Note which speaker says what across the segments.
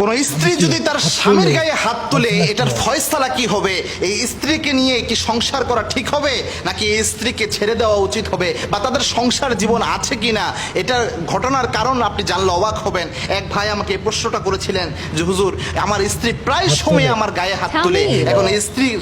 Speaker 1: কোন স্ত্রী যদি তার স্বামীর গায়ে হাত তুলে এটার ফয়সালা কি হবে? এই স্ত্রীকে নিয়ে কি সংসার করা ঠিক হবে? নাকি এই স্ত্রীকে ছেড়ে দেওয়া উচিত হবে? বা তাদের সংসার জীবন আছে কিনা? এটার ঘটনার কারণ আপনি জানলে অবাক হবেন। এক ভাই আমাকে প্রশ্নটা করেছিলেন যে হুজুর আমার স্ত্রী প্রায় সময় আমার গায়ে হাত তুলে। এখন এই স্ত্রীর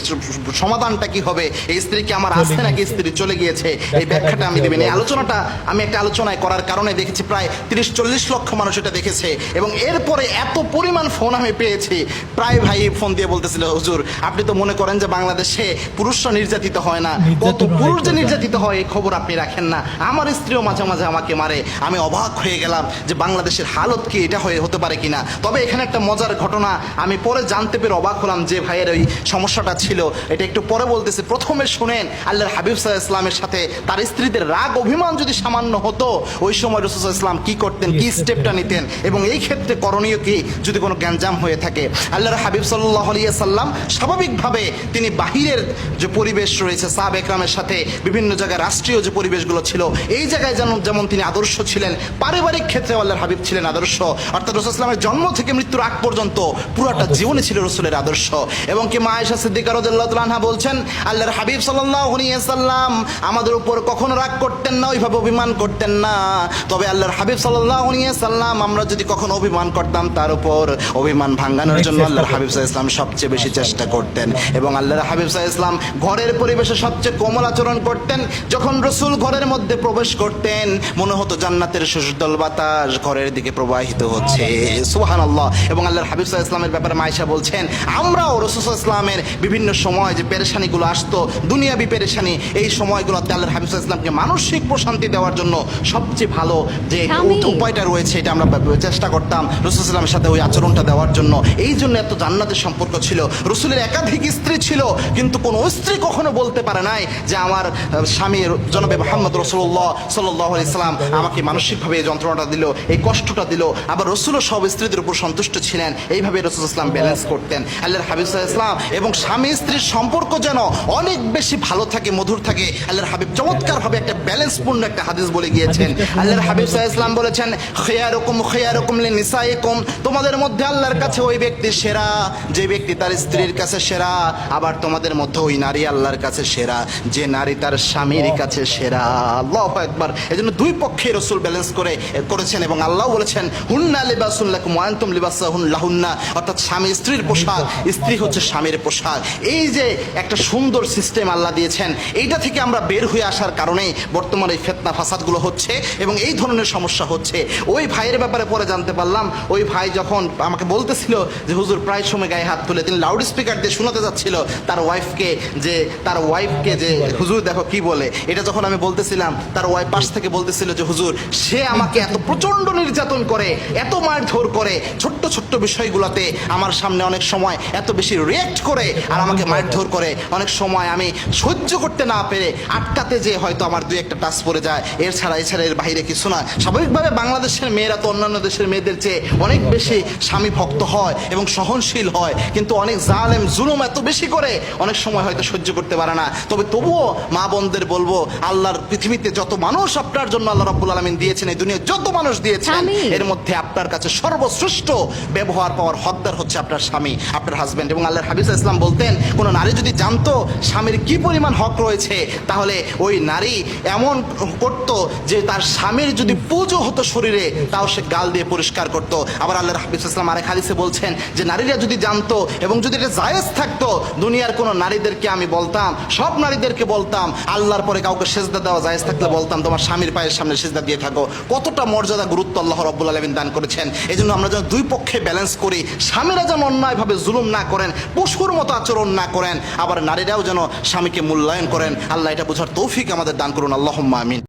Speaker 1: সমাধানটা কি হবে? এই স্ত্রী কি আমার আছে নাকি স্ত্রী চলে গিয়েছে? এই ব্যাখ্যাটা আমি দেবেন এই আলোচনাটা আমি একটা আলোচনায় করার কারণে দেখেছি প্রায় তিরিশ চল্লিশ লক্ষ মানুষ এটা দেখেছে। এবং এরপরে এত পরিমাণ ফোন আমি পেয়েছি। প্রায় ভাই ফোন দিয়ে বলতেছিল হুজুর আপনি তো মনে করেন যে বাংলাদেশে পুরুষরা নির্যাতিত হয় না। কত পুরুষ যে নির্যাতিত হয় এই খবর আপনি রাখেন না। আমার স্ত্রীও মাঝে মাঝে আমাকে মারে। আমি অবাক হয়ে গেলাম যে বাংলাদেশের হালত কি এটা হয়ে হতে পারে কিনা। তবে এখানে একটা মজার ঘটনা আমি পরে জানতে পেরে অবাক হলাম যে ভাইয়ের ওই সমস্যাটা ছিল। এটা একটু পরে বলতেছে। প্রথমে শুনেন আল্লাহর হাবিব সাহা ইসলামের সাথে তার স্ত্রীদের রাগ অভিমান যদি সামান্য হতো ওই সময় রসুল ইসলাম কি করতেন? কি স্টেপটা নিতেন? এবং এই ক্ষেত্রে করণীয় কি? যদি কোনো গ্যাঞ্জাম হয়ে থাকে আল্লাহর হাবিব সাল্লাহ আলিয়া সাল্লাম স্বাভাবিকভাবে তিনি বাহিরের যে পরিবেশ রয়েছে সাহাব একরামের সাথে বিভিন্ন জায়গায় রাষ্ট্রীয় যে পরিবেশগুলো ছিল এই জায়গায় যেন যেমন তিনি আদর্শ ছিলেন পারিবারিক ক্ষেত্রে আল্লাহর হাবিব ছিলেন আদর্শ। অর্থাৎ রসুল ইসলামের জন্ম থেকে মৃত্যুর আগ পর্যন্ত পুরোটা জীবনে ছিল রসুলের আদর্শ। এবং কি মা আয়েশা সিদ্দিকা রাদিয়াল্লাহু তাআলা বলছেন আল্লাহর হাবিব আলাইহি সাল্লাম আমাদের উপর কখনো রাগ করতেন না ওইভাবে অভিমান করতেন না। তবে আল্লাহর হাবিব আলাইহি সাল্লাম আমরা যদি কখনো অভিমান করতাম তার উপর অভিমান ভাঙানোর জন্য আল্লাহর হাবিব সাল্লাল্লাহু ইসলাম সবচেয়ে বেশি চেষ্টা করতেন এবং আল্লাহর হাবিব সাল্লাল্লাহু ইসলাম ঘরের পরিবেশে সবচেয়ে কোমল আচরণ করতেন। যখন রসুল ঘরের মধ্যে প্রবেশ করতেন মনে হতো জান্নাতের সুশীতল বাতাস ঘরের দিকে প্রবাহিত হচ্ছে। সুহান আল্লাহ এবং আল্লাহর হাবিব সাল্লাল্লাহু ইসলামের ব্যাপারে মাইশা বলছেন আমরাও রসুল ইসলামের বিভিন্ন সময় যে পেরেশানিগুলো আসতো দুনিয়াবি পেরেশানি এই সময়গুলোতে আল্লাহর হাবিব সাল্লাল্লাহু ইসলামকে মানসিক প্রশান্তি দেওয়ার জন্য সবচেয়ে ভালো যে উপায়টা রয়েছে এটা আমরা চেষ্টা করতাম রসুল ইসলামের সাথে ওই আচরণটা দেওয়ার জন্য। এই জন্য এত জান্নাতের সম্পর্ক ছিল। রসুলের একাধিক স্ত্রী ছিল কিন্তু কোনো স্ত্রী কখনো বলতে পারে নাই যে আমার স্বামী জনবে মোহাম্মদ রসুল্লাহ সাল্লাহ ইসলাম আমাকে মানসিকভাবে এই যন্ত্রণাটা দিল এই কষ্টটা দিল। আবার রসুলও সব স্ত্রীদের উপর সন্তুষ্ট ছিলেন। এইভাবে রসুল ইসলাম ব্যালেন্স করতেন। আল্লাহর হাবিব ইসলাম এবং স্বামী স্ত্রীর সম্পর্ক যেন অনেক বেশি ভালো থাকে মধুর থাকে আল্লাহর হাবিব চমৎকারভাবে একটা ব্যালেন্সপূর্ণ একটা হাদিস বলে গিয়েছেন। আল্লাহর হাবিব ইসলাম বলেছেন খেয়ারকম খেয়ারকম নিসাইকুম। তোমাদের মধ্যে আল্লাহর কাছে ওই ব্যক্তি সেরা, যে ব্যক্তি তার স্ত্রীর কাছে সেরা, আবার তোমাদের মধ্যে ওই নারী আল্লাহর কাছে সেরা, যে নারী তার স্বামীর কাছে সেরা। আল্লাহ একবার এই জন্য দুই পক্ষে রসুল ব্যালেন্স করে করেছেন এবং আল্লাহ বলেছেন, হুন্না লিবাসুল লাকুম ওয়া আনতুম লাহুন্না। অর্থাৎ স্বামী স্ত্রীর পোশাক, স্ত্রী হচ্ছে স্বামীর পোশাক। এই যে একটা সুন্দর সিস্টেম আল্লাহ দিয়েছেন, এইটা থেকে আমরা বের হয়ে আসার কারণে বর্তমানে এই ফেতনা ফাসাদগুলো হচ্ছে এবং এই ধরনের সমস্যা হচ্ছে। ওই ভাইয়ের ব্যাপারে পরে জানতে পারলাম, ওই ভাই যখন আমাকে বলতেছিল যে হুজুর প্রায় সময় গায়ে হাত তুলে তিনি লাউড স্পিকার দিয়ে শোনাতে যাচ্ছিল তার ওয়াইফকে যে তার ওয়াইফকে যে হুজুর দেখো কি বলে? এটা যখন আমি বলতেছিলাম তার ওয়াইফ পাশ থেকে বলতেছিল যে হুজুর সে আমাকে এত প্রচণ্ড নির্যাতন করে এত মারধর করে ছোট্ট ছোট্ট বিষয়গুলোতে আমার সামনে অনেক সময় এত বেশি রিয়েক্ট করে আর আমাকে মারধর করে। অনেক সময় আমি সহ্য করতে না পেরে আটকাতে যে হয়তো আমার দুই একটা টাচ পড়ে যায়। এর ছাড়া এছাড়া এর বাইরে কিছু না। স্বাভাবিকভাবে বাংলাদেশের মেয়েরা তো অন্যান্য দেশের মেয়েদের চেয়ে অনেক বেশি স্বামী ভক্ত হয় এবং সহনশীল হয়। কিন্তু অনেক জালেম জুলুম এত বেশি করে অনেক সময় হয়তো সহ্য করতে পারে না। তবে তবুও মা বোনদের বলব আল্লাহর পৃথিবীতে যত মানুষ আপনার জন্য আল্লাহ রব্বুল আলমিন দিয়েছেন এই দুনিয়া যত মানুষ দিয়েছেন এর মধ্যে আপনার কাছে সর্বশ্রেষ্ঠ ব্যবহার পাওয়ার হকদার হচ্ছে আপনার স্বামী আপনার হাজবেন্ড এবং আল্লাহর হাবিজ ইসলাম বলতেন কোনো নারী যদি জানতো স্বামীর কি পরিমাণ হক রয়েছে তাহলে ওই নারী এমন করত যে তার স্বামীর যদি পুজো হতো শরীরে তাও সে গাল দিয়ে পরিষ্কার করত। আবার আল্লাহর হাবিজ ইসলাম আরেক হাদিসে বলছেন যে, নারীরা যদি জানতো এবং যদি এটা জায়েজ থাকতো, দুনিয়ার কোনো নারীদেরকে আমি বলতাম, সব নারীদেরকে বলতাম, আল্লাহর পরে কাউকে সেজদা দেওয়া জায়েজ থাকলে বলতাম, তোমার স্বামীর পায়ের সামনে সেজদা দিয়ে থাকো। কতটা মর্যাদা, গুরুত্ব আল্লাহ রব্বুল আলমিন দান করেছেন। এই জন্য আমরা যেন দুই পক্ষে ব্যালেন্স করি। স্বামীরা যেন অন্যায়ভাবে জুলুম না করেন, পশুর মতো আচরণ না করেন, আবার নারীরাও যেন স্বামীকে মূল্যায়ন করেন। আল্লাহ এটা বোঝার তৌফিক আমাদের দান করুন। আল্লাহ আমিন।